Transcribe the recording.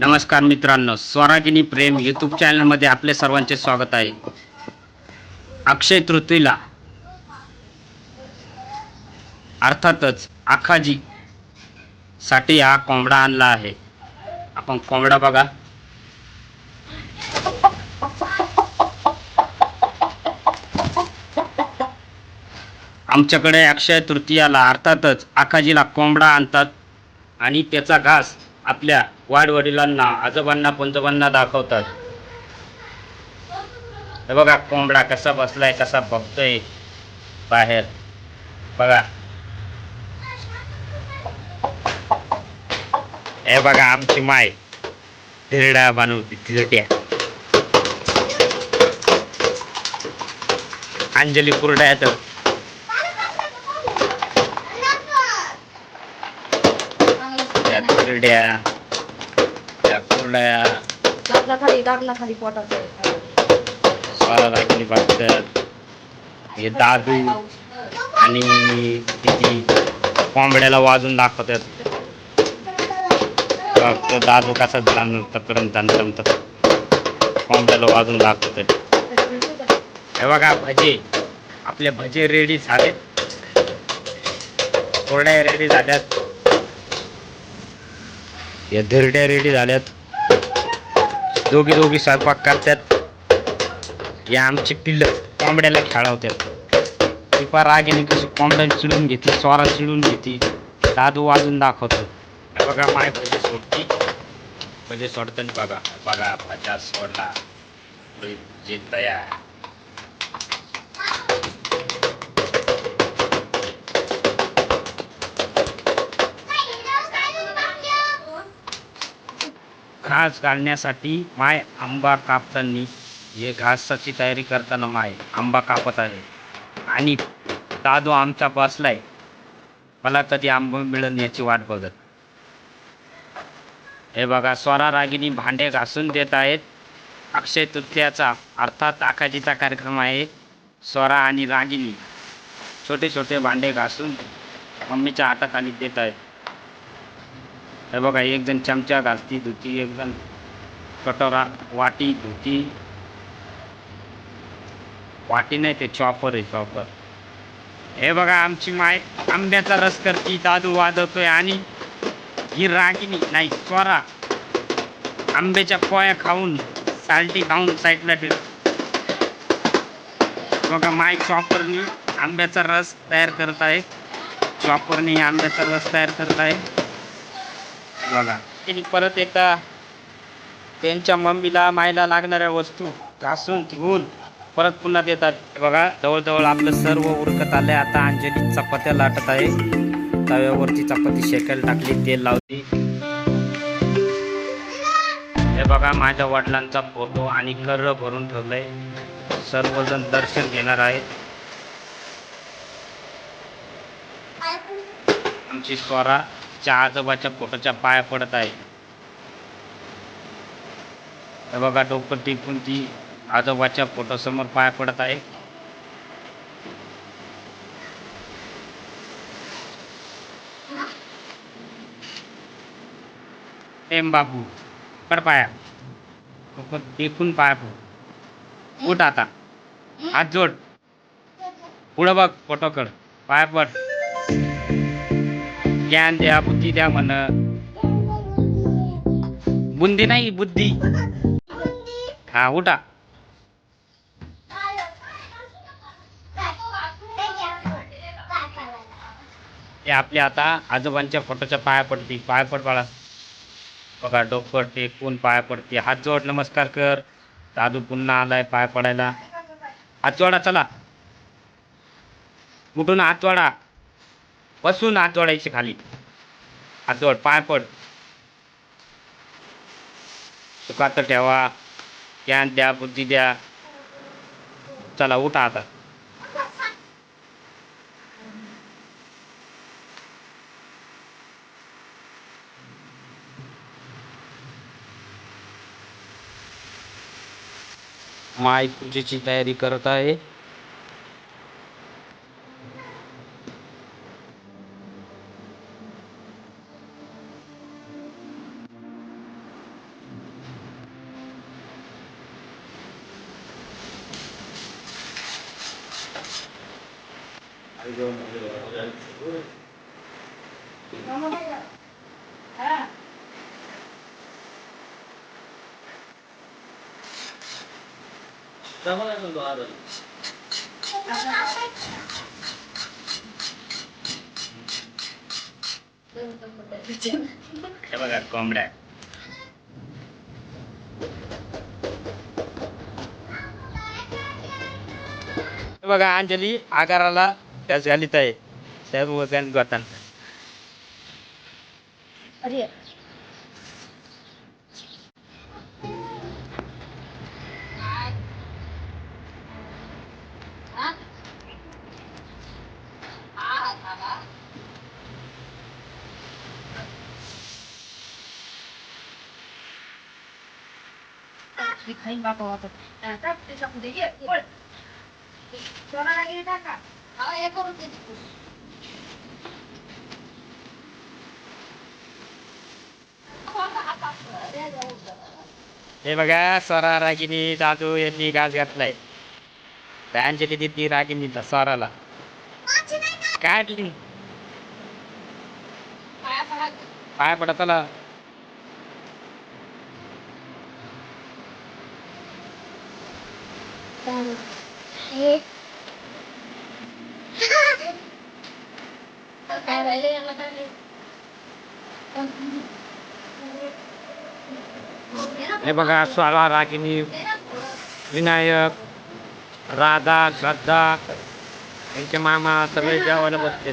नमस्कार मित्रांनो स्वरागिनी प्रेम यूट्यूब चॅनलमध्ये आपले सर्वांचे स्वागत आहे. अक्षय तृतीला अर्थातच आखाजी साठी हा कोंबडा आणला आहे. आपण कोंबडा बघा. आमच्याकडे अक्षय तृतीयाला अर्थातच आखाजीला कोंबडा आणतात आणि त्याचा घास आपल्या वाडवडिलांना आजोबांना पंजोबांना दाखवतात. हे बघा कोंबडा कसा बसलाय कसा बघतोय बाहेर. बघा. हे बघा आमची माय. धिरडा बनवते धिरड्या. अंजली कुरड्या तर. त्या कुरड्या दाबला खाली खाली पोटात हे दादू आणि तिची कोंबड्याला वाजून दाखवतात बघ, तो दादू कसा तपर्यंत दंतमत कोंबड्याला वाजून दाखवतात हे बघा भजे आपले भजे रेडी झालेत कोरड्या रेडी झाल्यात या धिरड्या रेडी झाल्यात दोघी दोघी स्वयंपाक करतात. या आमची पिल्ल कोंबड्याला खेळवतात. ती फार रागेने कशी कोंबड्या चिडून घेते स्वारा चिडून घेते. दादू वाजून दाखवतो. बघा माय भजे सोडती. भजे सोडताना बघा बघा पचास सोडला. जे घास घालण्यासाठी माय आंबा कापताना हे घासाची तयारी करताना माय आंबा कापत आहे. आणि दादू आमचा बसलाय. मला कधी आंबा मिळेल याची वाट बघत. हे बघा स्वरा रागिनी भांडे घासून देत आहेत. अक्षय तृतीयाचा अर्थात आखाजीचा कार्यक्रम आहे. स्वरा आणि रागिनी छोटे छोटे भांडे घासून मम्मीच्या हाताखाली देत आहेत. हे बघा एकजण चमचा घालती धुती एकजण कटोरा वाटी धुती. वाटी नाही ते चॉपर आहे चॉपर हे बघा आमची माय आंब्याचा रस करती दादू वाजवतोय आणि ही रागिनी नाही स्वरा आंब्याच्या पोया खाऊन साल्टी खाऊन साईडला ठेव. बघा माय चॉपरनी आंब्याचा रस तयार करत आहे. चॉपरनी आंब्याचा रस तयार करत आहे. बघा. त्यांनी परत एकदा त्यांच्या मम्मीला मायला लागणाऱ्या वस्तू घासून धुवून परत पुन्हा देतात. बघा जवळजवळ आपलं सर्व उरकत आलंय. आता अंजली चपात्या लाटत आहे. तव्यावरची चपाती शेकायला टाकली तेल लावली. हे बघा माझ्या वडिलांचा फोटो आणि कर्र भरून ठेवलंय. सर्वजण दर्शन घेणार आहेत. आमची स्वरा च्या आजोबाच्या पोटाच्या पाया पडत आहे. हे बघा डोकं टिपून ती आजोबाच्या पोटासमोर पाया पडत आहे. एम बापू पड पाया. डोकं टिपून पाया पड. उठ आता. हात जोड. पुढं बघ फोटोकड पाया पड. ज्ञान द्या बुद्धी द्या म्हण. बुंदी नाही बुद्धी. हा उठा. हे आपल्या आता आजोबांच्या फोटोच्या पाया पडती. पाया पड बाळा. बघा डोकडते कोण पाया पडते. हात जोड नमस्कार कर. दादू पुन्हा आलाय पाय पडायला. हात जोडा चला. कुठून हात जोडा. बसून हात खाली. हात जोड पाय पड सुखात ठेवा. ज्ञान द्या बुद्धी द्या. चला उठा आता. माय पूजेची तयारी करत आहे. हे बघा कोंबड्या हे बघा अंजली आकाराला त्याच घालीत आहे त्या वजन करताना अरे खाईन बापा वाटत टाक ते टाकू दे ये पळ सोनाला गेली टाका हा हे करू दे हे बघा स्वरा रागिनी दादू यांनी गाज घातलाय अंजली दिदी रागिनीला स्वराला काय दिली पाय पडत आला काय राहिले काय हे बघा स्वरा रागिनी विनायक राधा श्रद्धा यांचे मामा सगळे जेवायला बसते